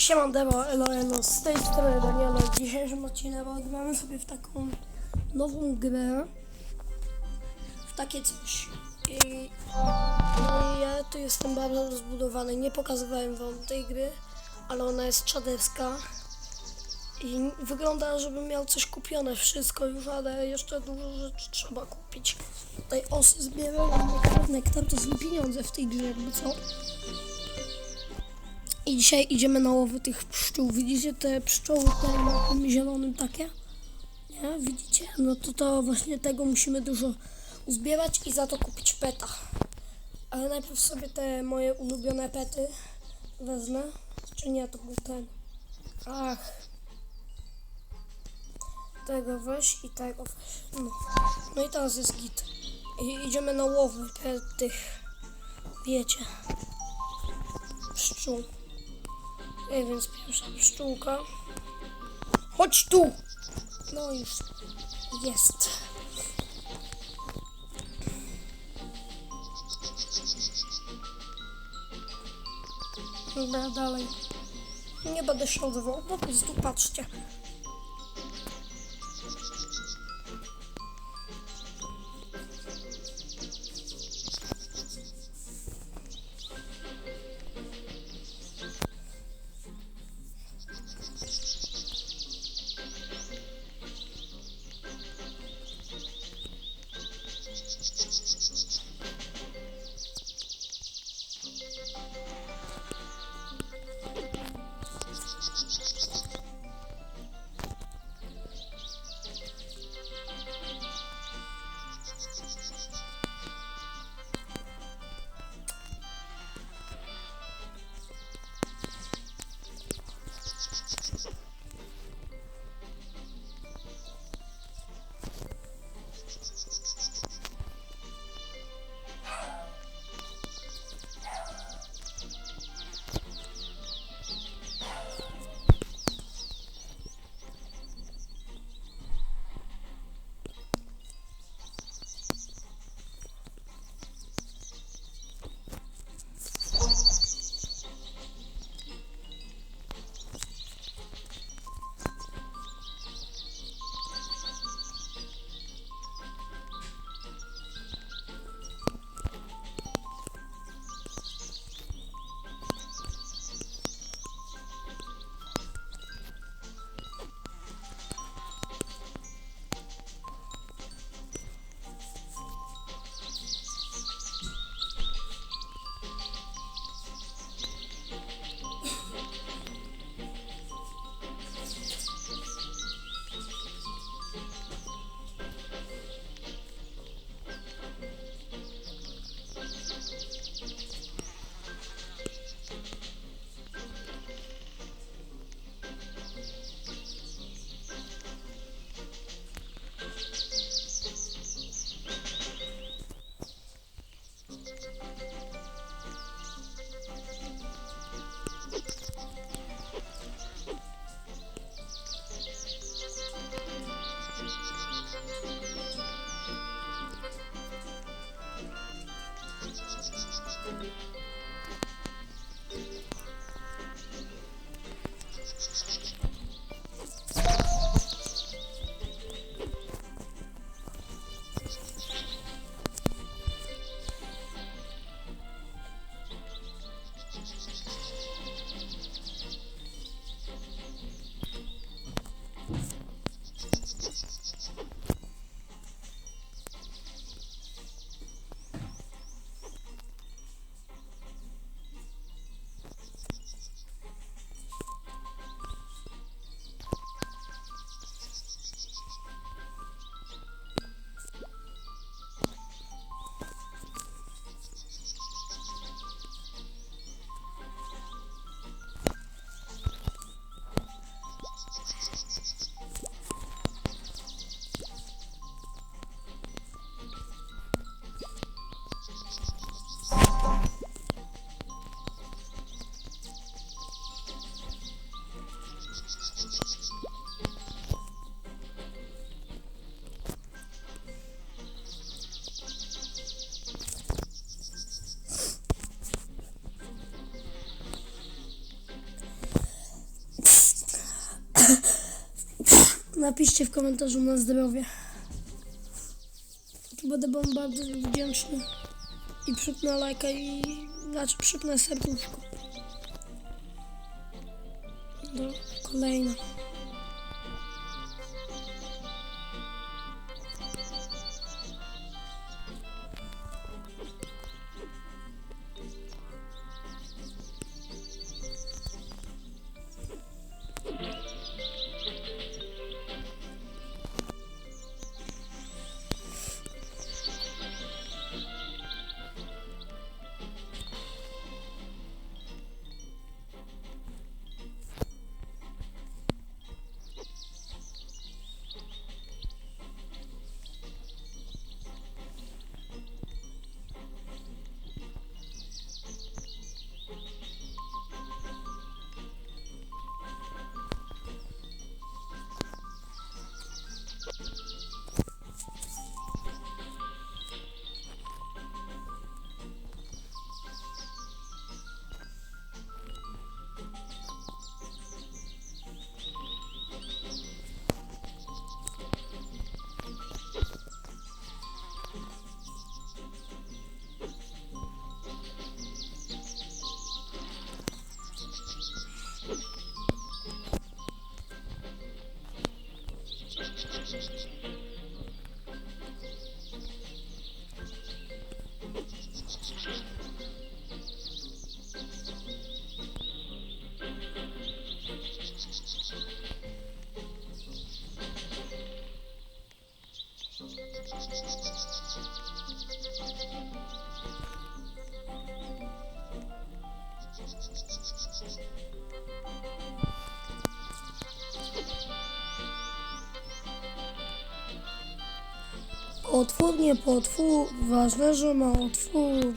Siema Demo, elo, elo, z tej strony Daniela. W dzisiejszym odcinku gramy sobie w taką nową grę. W takie coś. I, ja tu jestem bardzo rozbudowany. Nie pokazywałem wam tej gry, ale ona jest czaderska. I wygląda, żebym miał coś kupione, wszystko już, ale jeszcze dużo rzeczy trzeba kupić. Tutaj osy zbieram, nektar to są pieniądze w tej grze, jakby co. I dzisiaj idziemy na łowy tych pszczół. Widzicie te pszczoły tutaj na tym zielonym takie? Nie? Widzicie? No to to właśnie tego musimy dużo uzbierać i za to kupić peta. Ale najpierw sobie te moje ulubione pety wezmę. Czy nie, to był ten. Ach. Tego weź i tego weź. No, no i teraz jest git. I idziemy na łowy tych, wiecie, pszczół. Ej, więc pierwsza pszczółka. Chodź tu! No już jest. Dobra, dalej. Nie będę się odwołał, prostu patrzcie. Napiszcie w komentarzu na zdrowie. To będę wam bardzo wdzięczny. I przypnę lajka i... Znaczy przypnę serduszko. Do kolejna. Otwór, nie potwór. Ważne, że ma otwór.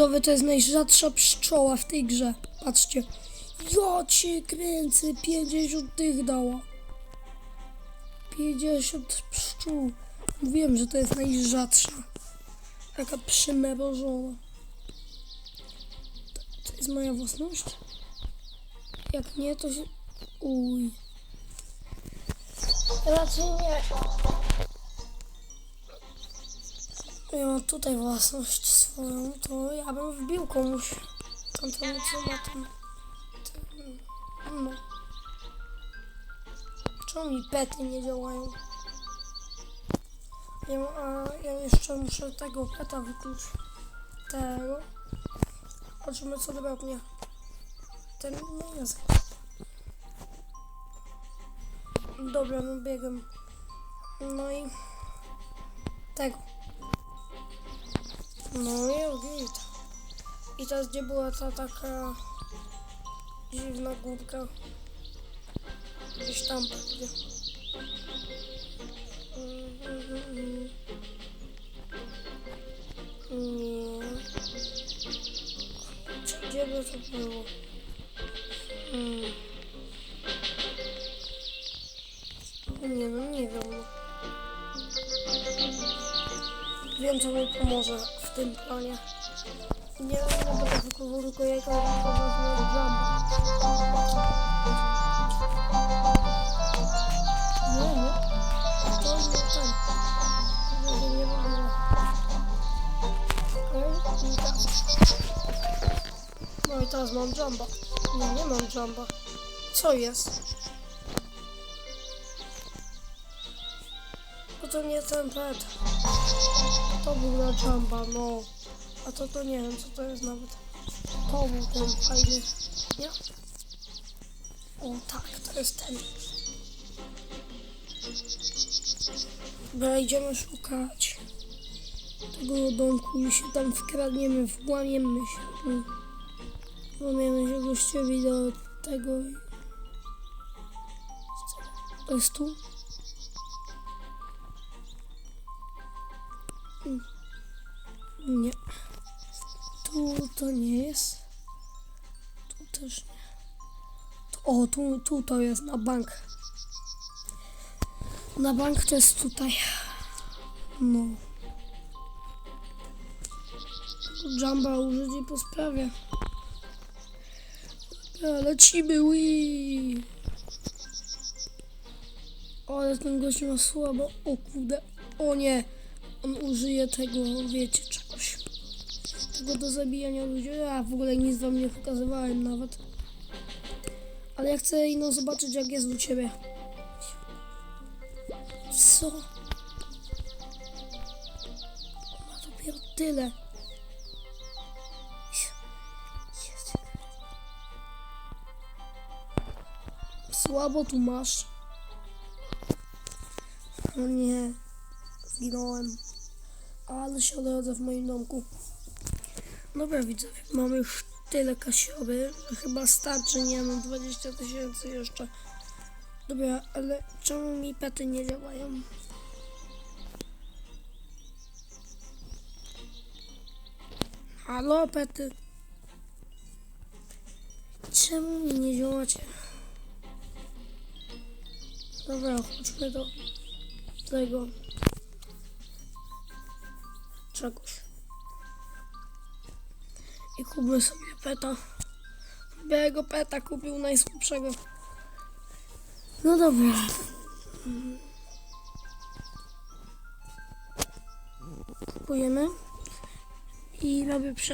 To jest najrzadsza pszczoła w tej grze. Patrzcie. Ja cię kręcę, 50 tych dała. 50 pszczół. Mówiłem, że to jest najrzadsza. Taka przymerożona. To jest moja własność? Jak nie, to się... Uj. Raczej nie. Ja mam tutaj własność swoją, to ja bym wbił komuś. Tamtemu, co ma tam... No. Czemu mi pety nie działają? Ja, a ja jeszcze muszę tego peta wykluczyć. Tego. Zobaczymy co drobnie. Ten nie jest. Dobra, no biegam. No i tego. Ta taka dziwna górka? Gdzieś tam pewnie. Mhm, Nie. Kurczę, Gdzie by to było? Hmm. Nie no, nie wiem. No. Wiem, co mi pomoże w tym planie. Nie, nie będę wykuwał tylko wezmę jumbo. Nie, nie. To nie ten. Nie, nie, będę. Okej, i tak. No i teraz mam jumbo. Nie, nie mam jumbo. Co jest? To nie ten pet. To był na jumba, no. A to to nie wiem, co to jest nawet. To był ten fajny, nie? O tak, to jest ten. Dobra, idziemy szukać tego domku i się tam wkradniemy, włamiemy się. Włamiemy się gościowi do tego. To jest tu? Nie. Tu to nie jest. Tu też nie. O, tu, tu to jest na bank. Na bank to jest tutaj. No. Jamba użyć po sprawie. Lecimy, ui. Ale ten gość ma słabo. O kurde. O nie. On użyje tego, wiecie, czegoś. Tego do zabijania ludzi. Ja w ogóle nic wam nie pokazywałem nawet. Ale ja chcę ino zobaczyć, jak jest u ciebie. Co? Ma dopiero tyle. Słabo tu masz. O nie. Zginąłem. Ale się odrodzę w moim domku. Dobra widzowie, mamy już tyle kasiowy, że chyba starczy, nie no 20 tysięcy jeszcze. Dobra, ale czemu mi pety nie działają? Halo pety? Czemu mi nie działacie? Dobra, chodźmy do tego czegoś. I kupmy sobie peta. Białego peta kupił najsłabszego. No dobra. Kupujemy. I robię prze